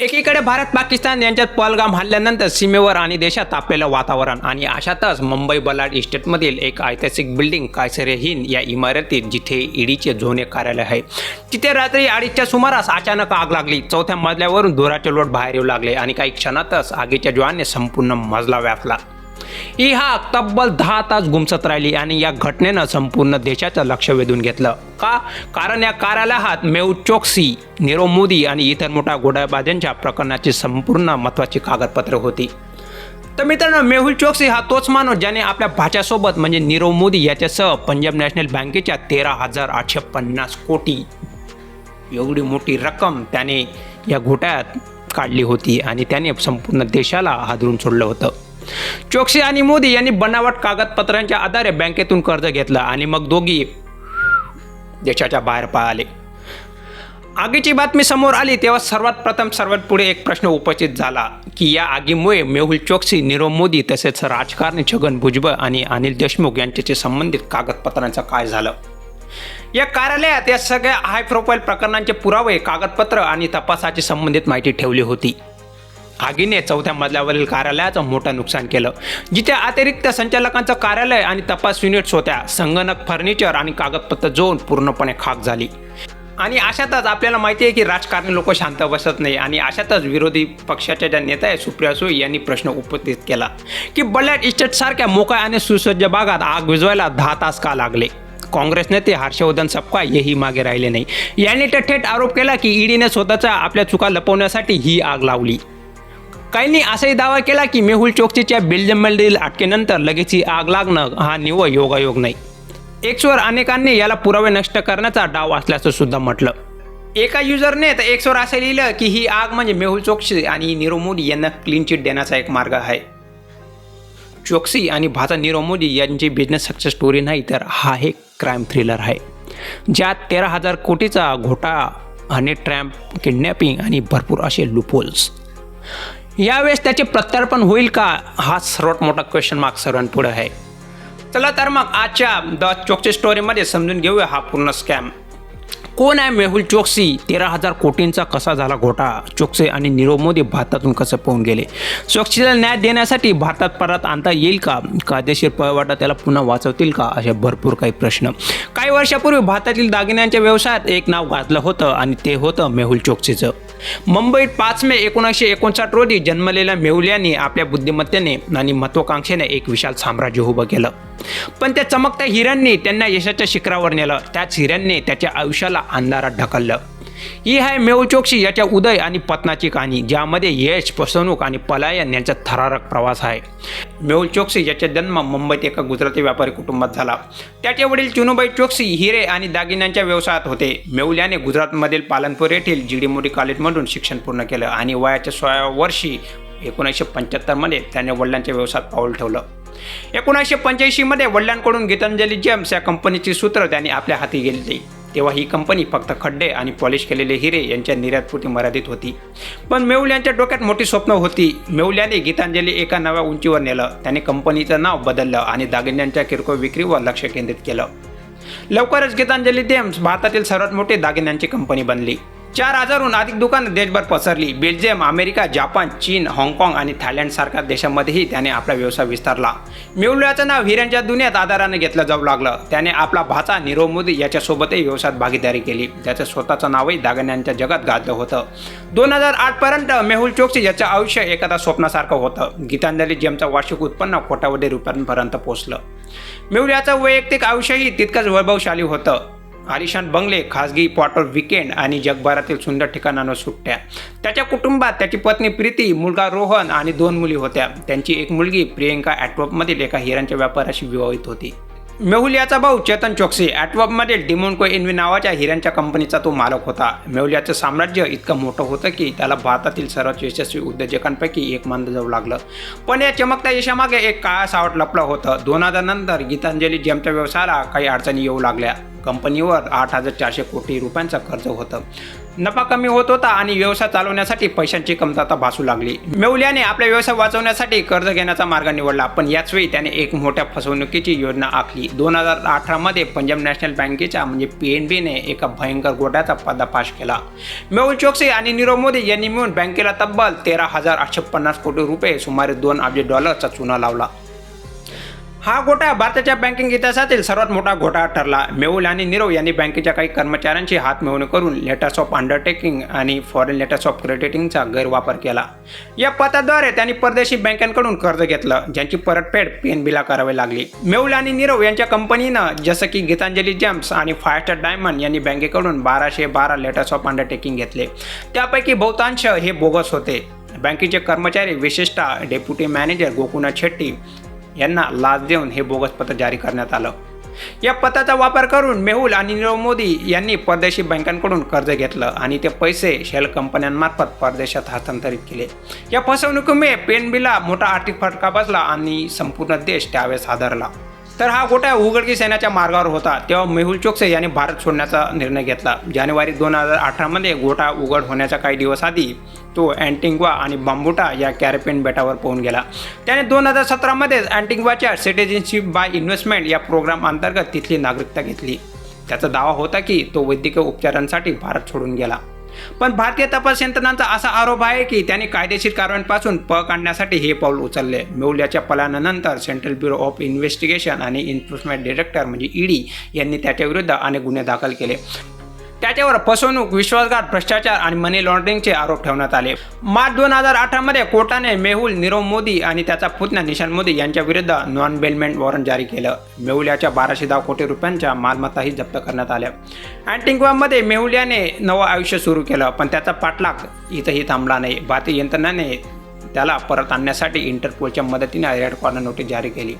एकीकडे भारत पाकिस्तान यांच्यात पहलगाम हल्ल्यानंतर सीमेवर आणि देशात तापलेलं वातावरण आणि अशातच मुंबई बलाड इस्टेटमधील एक ऐतिहासिक बिल्डिंग कायसरे हिंद या इमारतीत जिथे ईडीचे झोने कार्यालय आहे. तिथे रात्री अडीचच्या सुमारास अचानक आग लागली. चौथ्या मजल्यावरून धुराचे लोट बाहेर येऊ लागले आणि काही क्षणातच आगीच्या ज्वानने संपूर्ण मजला व्यापला. ही हा तब्बल दहा तास गुमसत राहिली आणि या घटनेनं संपूर्ण देशाचं लक्ष वेधून घेतलं. का? कारण या कार्यालयात मेहूल चोक्सी नीरव मोदी आणि इतर मोठ्या घोडाबाजांच्या प्रकरणाची संपूर्ण महत्त्वाची कागदपत्रे होती. तर मित्रांनो मेहुल चोक्सी हा तोच माणूस ज्याने आपल्या भाच्यासोबत म्हणजे नीरव मोदी याच्यासह पंजाब नॅशनल बँकेच्या तेरा हजार आठशे पन्नास कोटी एवढी मोठी रक्कम त्याने या घोटाळ्यात काढली होती आणि त्याने संपूर्ण देशाला हादरून सोडलं होतं. चोक्सी आणि मोदी यांनी बनावट कागदपत्रांच्या आधारे बँकेतून कर्ज घेतलं आणि मग दोघी देशाच्या बाहेर पळाले. आगीची बातमी समोर आली तेव्हा सर्वात प्रथम सर्वात पुढे एक प्रश्न उपस्थित झाला की या आगीमुळे मेहुल चोक्सी नीरव मोदी तसेच राजकारणी छगन भुजबळ आणि अनिल देशमुख यांच्याशी संबंधित कागदपत्रांचं काय झालं? या कार्यालयात या सगळ्या हाय प्रोफाईल प्रकरणांचे पुरावे कागदपत्र आणि तपासाची संबंधित माहिती ठेवली होती. आगीने चौथ्या मजल्यावरील कार्यालयाचं मोठं नुकसान केलं. जिथे अतिरिक्त संचालकांचं कार्यालय आणि तपास युनिट्स होत्या संगणक फर्निचर आणि कागदपत्र जोन पूर्णपणे खाक झाली. आणि अशातच आपल्याला माहिती आहे की राजकारणी लोक शांत बसत नाही आणि अशातच विरोधी पक्षाच्या ज्या नेत्या आहेत सुप्रिया सुळे यांनी प्रश्न उपस्थित केला की बल्ल्याट इस्टेटसारख्या मोकळ्या आणि सुसज्ज भागात आग विजवायला दहा तास का लागले? काँग्रेस नेते हर्षवर्धन सपका हेही मागे राहिले नाही. यांनी तर थेट आरोप केला की ईडीने स्वतःचा आपल्या चुका लपवण्यासाठी ही आग लावली. काहींनी असाही दावा केला की मेहुल चोक्सीच्या बेल्जियममधील अटकेनंतर लगेच ही आग लागणं हा निव्वळ योगायोग नाही. एक्सवर अनेकांनी याला पुरावे नष्ट करण्याचा डाव असल्याचं सुद्धा म्हटलं. एका युजरने तर एक्सवर असं लिहिलं की ही आग म्हणजे मेहुल चोक्सी आणि नीरव मोदी यांना क्लीन चिट देण्याचा एक मार्ग आहे. चोक्सी आणि भाचा नीरव मोदी यांची बिझनेस सक्सेस स्टोरी नाही तर हा एक क्राईम थ्रिलर आहे. ज्यात तेरा हजार कोटीचा घोटाळा हनी ट्रॅम्प किडनॅपिंग आणि भरपूर असे लुपोल्स यावेळेस त्याचे प्रत्यार्पण होईल का? हा सर्वात मोठा क्वेश्चन मार्क सर्वांपुढे आहे. चला तर मग आजच्या द चोक्सी स्टोरीमध्ये समजून घेऊया हा पूर्ण स्कॅम कोण आहे मेहुल चोक्सी? तेरा हजार कोटींचा कसा झाला घोटा चोक्सी आणि नीरव मोदी भारतातून कसं पळून गेले? चोक्सीला न्याय देण्यासाठी भारतात परत आणता येईल का? कायदेशीर पळवाटा त्याला पुन्हा वाचवतील का? असे भरपूर काही प्रश्न. काही वर्षापूर्वी भारतातील दागिन्यांच्या व्यवसायात एक नाव गाजलं होतं आणि ते होतं मेहुल चोक्सीचं. मुंबईत पाच मे एकोणीसशे एकोणसाठ रोजी जन्मलेल्या मेहुल आपल्या बुद्धिमत्तेने आणि महत्वाकांक्षेने एक विशाल साम्राज्य उभं केलं. पण त्या चमकत्या हिऱ्यांनी त्यांना यशाच्या शिखरावर नेलं. त्याच हिऱ्यांनी त्याच्या आयुष्याला अंधारात ढकललं. ही आहे मेहुल चोक्सी याच्या उदय आणि पतनाची कहाणी ज्यामध्ये यश फसवणूक आणि पलायन यांचा थरारक प्रवास आहे. मेहुल चोक्सी याचा जन्म मुंबईत एका गुजराती व्यापारी कुटुंबात झाला. त्याचे वडील चुनूबाई चोक्सी हिरे आणि दागिन्यांच्या व्यवसायात होते. मेहुल याने गुजरातमधील पालनपूर येथील जी डी कॉलेजमधून शिक्षण पूर्ण केलं आणि वयाच्या सोळाव्या वर्षी एकोणीसशे पंच्याहत्तरमध्ये त्याने वडिलांच्या व्यवसायात पाऊल ठेवलं. एकोणीसशे पंच्याऐंशीमध्ये वडिलांकडून गीतांजली जेम्स या कंपनीची सूत्र त्यांनी आपल्या हाती घेतली. तेव्हा ही कंपनी फक्त खड्डे आणि पॉलिश केलेले हिरे यांच्या निर्यातपुरती मर्यादित होती. पण मेहुल यांच्या डोक्यात मोठी स्वप्न होती. मेहुल गीतांजली एका नव्या उंचीवर नेलं. त्याने कंपनीचं नाव बदललं आणि दागिन्यांच्या किरकोळ विक्रीवर लक्ष केंद्रित केलं. लवकरच गीतांजली डेम्स भारतातील सर्वात मोठी दागिन्यांची कंपनी बनली. चार हजारहून अधिक दुकानं देशभर पसरली. बेल्जियम अमेरिका जपान चीन हाँगकाँग आणि थायलंडसारख्या देशांमध्येही त्याने आपला व्यवसाय विस्तारला. मेवल्याचं नाव हिऱ्यांच्या दुनियात आधाराने घेतलं जाऊ लागलं. त्याने आपला भाचा नीरव मोदी याच्यासोबतही व्यवसायात भागीदारी केली. त्याचं स्वतःचं नावही दागिन्यांच्या जगात गाजलं होतं. दोन हजार आठपर्यंत मेहुल चोक्सी याचं आयुष्य एखादा स्वप्नासारखं होतं. गीतांजली जेमचं वार्षिक उत्पन्न कोट्यावधी रुपयांपर्यंत पोहोचलं मेहुल याचं वैयक्तिक आयुष्यही तितकंच वैभवशाली होतं. आलिशान बंगले खाजगी क्वार्टर विकेंड आणि जगभरातील सुंदर ठिकाणांवर सुट्ट्या. त्याच्या कुटुंबात त्याची पत्नी प्रीती मुलगा रोहन आणि दोन मुली होत्या. त्यांची एक मुलगी प्रियंका ॲटवॉपमधील एका हिरांच्या व्यापाराशी विवाहित होती. मेहुल याचा भाऊ चेतन चोक्सी ॲटवर्पमधील डिमोनको एनवी नावाच्या हिऱ्यांच्या कंपनीचा तो मालक होता. मेहुल याचं साम्राज्य इतकं मोठं होतं की त्याला भारतातील सर्वात यशस्वी उद्योजकांपैकी एक मानलं जाऊ लागलं. पण या चमकत्या यशामागे एक काळा सावट लपलं होतं. दोन हजार नंतर गीतांजली जेमच्या व्यवसायाला काही अडचणी येऊ लागल्या. कंपनीवर आठ हजार चारशे कोटी रुपयांचा कर्ज होतं. नफा कमी होत होता आणि व्यवसाय चालवण्यासाठी पैशांची कमतरता भासू लागली. मेवल्याने आपला व्यवसाय वाचवण्यासाठी कर्ज घेण्याचा मार्ग निवडला पण याच वेळी त्याने एक मोठ्या फसवणुकीची योजना आखली. दोन हजार अठरामध्ये पंजाब नॅशनल बँकेच्या म्हणजे पी एन बीने एका भयंकर घोटाचा पर्दाफाश केला. मेहुल चोक्सी आणि नीरव मोदी यांनी मिळून बँकेला तब्बल तेरा हजार आठशे पन्नास कोटी रुपये सुमारे दोन अब्ज डॉलरचा चुना लावला. हा घोटाळा भारताच्या बँकिंग इतिहासातील सर्वात मोठा घोटाळा ठरला. मेहुल आणि नीरव यांनी बँकेच्या काही कर्मचाऱ्यांची हात मिळवणी करून लेटर्स ऑफ अंडरटेकिंग आणि फॉरेन लेटर्स ऑफ क्रेडिटिंगचा गैरवापर केला. या पत्राद्वारे त्यांनी परदेशी बँकांकडून कर्ज घेतलं ज्यांची परतफेड पीएनबीला करावी लागली. मेहुल आणि नीरव यांच्या कंपनीनं जसं की गीतांजली जेम्स आणि फायस्टार डायमंड यांनी बँकेकडून बाराशे बारा लेटर्स ऑफ अंडरटेकिंग घेतले. त्यापैकी बहुतांश हे बोगस होते. बँकेचे कर्मचारी विशेषतः डेप्युटी मॅनेजर गोकुनाथ शेट्टी यांना लाच देऊन हे बोगस पत्र जारी करण्यात आलं. या पत्राचा वापर करून मेहुल आणि नीरव मोदी यांनी परदेशी बँकांकडून कर्ज घेतलं आणि ते पैसे शेल कंपन्यांमार्फत परदेशात हस्तांतरित केले. या फसवणुकीमुळे पेनबीला मोठा आर्थिक फटका बसला आणि संपूर्ण देश त्यावेळेस हादरला. तर हा गोटा उघडकी सैन्याच्या मार्गावर होता. तेव्हा मेहुल चोक्से यांनी भारत सोडण्याचा निर्णय घेतला. जानेवारी दोन हजार अठरामध्ये गोटा उघड होण्याच्या काही दिवस आधी तो अँटिंग्वा आणि बांबुटा या कॅरेपेन बेटावर पोहून गेला. त्याने दोन हजार सतरामध्येच अँटिंग्वाच्या सिटिझनशिप बाय इन्व्हेस्टमेंट या प्रोग्राम अंतर्गत तिथली नागरिकता घेतली. त्याचा दावा होता की तो वैद्यकीय उपचारांसाठी भारत सोडून गेला. पण भारतीय तपास यंत्रणांचा असा आरोप आहे की त्यांनी कायदेशीर कारवाईपासून पळ काढण्यासाठी हे पाऊल उचलले. मेहुल्याच्या पलायनानंतर सेंट्रल ब्युरो ऑफ इन्व्हेस्टिगेशन आणि एन्फोर्समेंट डिरेक्टर म्हणजे ईडी यांनी त्याच्याविरुद्ध अनेक गुन्हे दाखल केले. त्याच्यावर फसवणूक विश्वासघात भ्रष्टाचार आणि मनी लॉन्ड्रिंगचे आरोप ठेवण्यात आले. मार्च दोन हजार अठरामध्ये कोर्टाने मेहुल नीरव मोदी आणि त्याचा पुतण्या निशान मोदी यांच्या विरुद्ध नॉन बेलमेंट वॉरंट जारी केलं. मेहुल याच्या बाराशे दहा कोटी रुपयांच्या मालमत्ताही जप्त करण्यात आल्या. अँटिंग्वामध्ये मेहुल याने नवं आयुष्य सुरू केलं पण त्याचा पाठलाग इथंही थांबला नाही. भारतीय यंत्रणाने त्याला परत आणण्यासाठी इंटरपोलच्या मदतीने रेड कॉर्नर नोटीस जारी केली.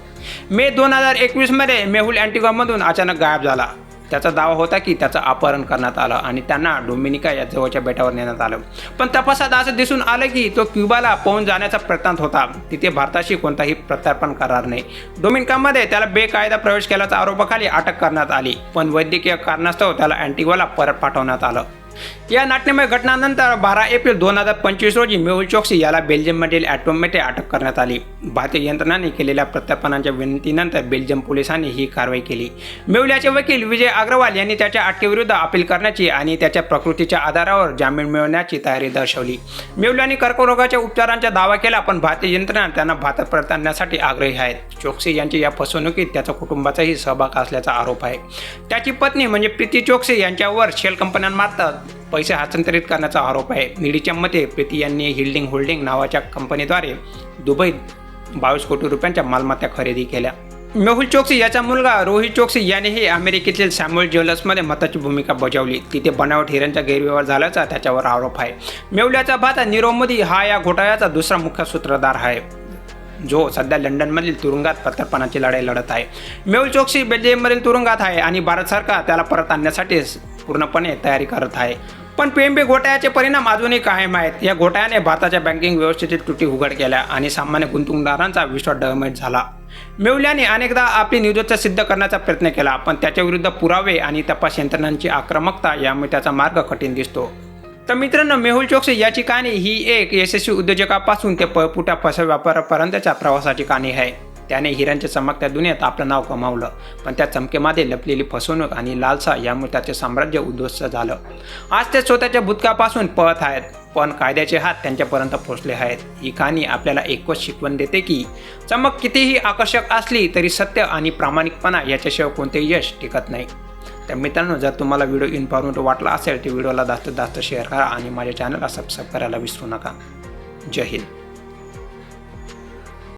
मे दोन हजार एकवीसमध्ये मेहुल अँटिग्वामधून अचानक गायब झाला. त्याचा दावा होता की त्याचं अपहरण करण्यात आलं आणि त्यांना डोमिनिका या जवळच्या बेटावर नेण्यात आलं. पण तपासात असं दिसून आलं की तो क्युबाला पळून जाण्याचा प्रयत्नात होता. तिथे भारताशी कोणताही प्रत्यार्पण करार नाही. डोमिनिकामध्ये त्याला बेकायदा प्रवेश केल्याच्या आरोपाखाली अटक करण्यात आली. पण वैद्यकीय कारणास्तव त्याला अँटिगोला परत पाठवण्यात आलं. या नाट्यमय घटनानंतर बारा एप्रिल दोन हजार पंचवीस रोजी मेहुल चोक्सी याला बेल्जियममधील ॲटोममध्ये अटक करण्यात आली. भारतीय यंत्रणांनी केलेल्या प्रत्यापनांच्या विनंतीनंतर बेल्जियम पोलिसांनी ही कारवाई केली. मेहुल याचे वकील विजय अग्रवाल यांनी त्याच्या अटकेविरुद्ध अपील करण्याची आणि त्याच्या प्रकृतीच्या आधारावर जामीन मिळवण्याची तयारी दर्शवली. मेहुल यांनी कर्करोगाच्या उपचारांचा दावा केला पण भारतीय यंत्रणा त्यांना भारतात परत आणण्यासाठी आग्रही आहेत. चोक्सी यांची या फसवणुकीत त्याच्या कुटुंबाचाही सहभाग असल्याचा आरोप आहे. त्याची पत्नी म्हणजे प्रीती चोक्सी यांच्यावर शेल कंपन्यांमार्फत पैसे हस्तांतरित करण्याचा आरोप आहे. ईडीच्या मते प्रीती यांनी हिल्डिंग होल्डिंग नावाच्या कंपनीद्वारे दुबईत बावीस कोटी रुपयांच्या मालमत्ता खरेदी केल्या. मेहुल चोक्सी याचा मुलगा रोहित चोक्सी यानेही अमेरिकेतील सॅम्युअल ज्वेलर्समध्ये महत्त्वाची भूमिका बजावली. तिथे बनावट हिऱ्यांचा गैरव्यवहार झाल्याचा त्याच्यावर आरोप आहे. मेहुल्याचा भाता नीरव मोदी हा या घोटाळ्याचा दुसरा मुख्य सूत्रधार आहे. जो सध्या लंडनमधील तुरुंगात प्रत्यार्पणाची लढाई लढत आहे. मेहुल चोक्सी बेल्जियममधील तुरुंगात आहे आणि भारत सरकार त्याला परत आणण्यासाठी पूर्णपणे तयारी करत आहे. पण पीएमबी घोटाळ्याचे परिणाम अजूनही कायम आहेत. या घोटाळ्याने भारताच्या बँकिंग व्यवस्थेतील त्रुटी उघड केल्या आणि सामान्य गुंतवणूकदारांचा विश्वास डळमट झाला. मेहुल्याने अनेकदा आपली निर्दोषता सिद्ध करण्याचा प्रयत्न केला पण त्याच्याविरुद्ध पुरावे आणि तपास यंत्रणांची आक्रमकता यामुळे त्याचा मार्ग कठीण दिसतो. तर मित्रांनो मेहुल चोक्सी याची कहाणी ही एक यशस्वी उद्योजकापासून ते पळपुट्या फसव्या व्यापारापर्यंतच्या प्रवासाची कहाणी आहे. त्याने हिऱ्यांच्या चमकत्या दुनियेत आपलं नाव कमावलं. पण त्या चमकेमध्ये लपलेली फसवणूक आणि लालसा यामुळे त्याचे साम्राज्य उद्ध्वस्त झालं. आज ते स्वतःच्या भूतकापासून पळत आहेत पण कायद्याचे हात त्यांच्यापर्यंत पोहोचले आहेत. ही कहाणी आपल्याला एकच शिकवण देते की चमक कितीही आकर्षक असली तरी सत्य आणि प्रामाणिकपणा याच्याशिवाय कोणतेही यश टिकत नाही. तर मित्रांनो जर तुम्हाला व्हिडिओ इन्फॉर्मेटिव्ह वाटला असेल तर व्हिडिओला जास्तीत जास्त शेअर करा आणि माझ्या चॅनलला सबस्क्राईब करायला विसरू नका. जय हिंद.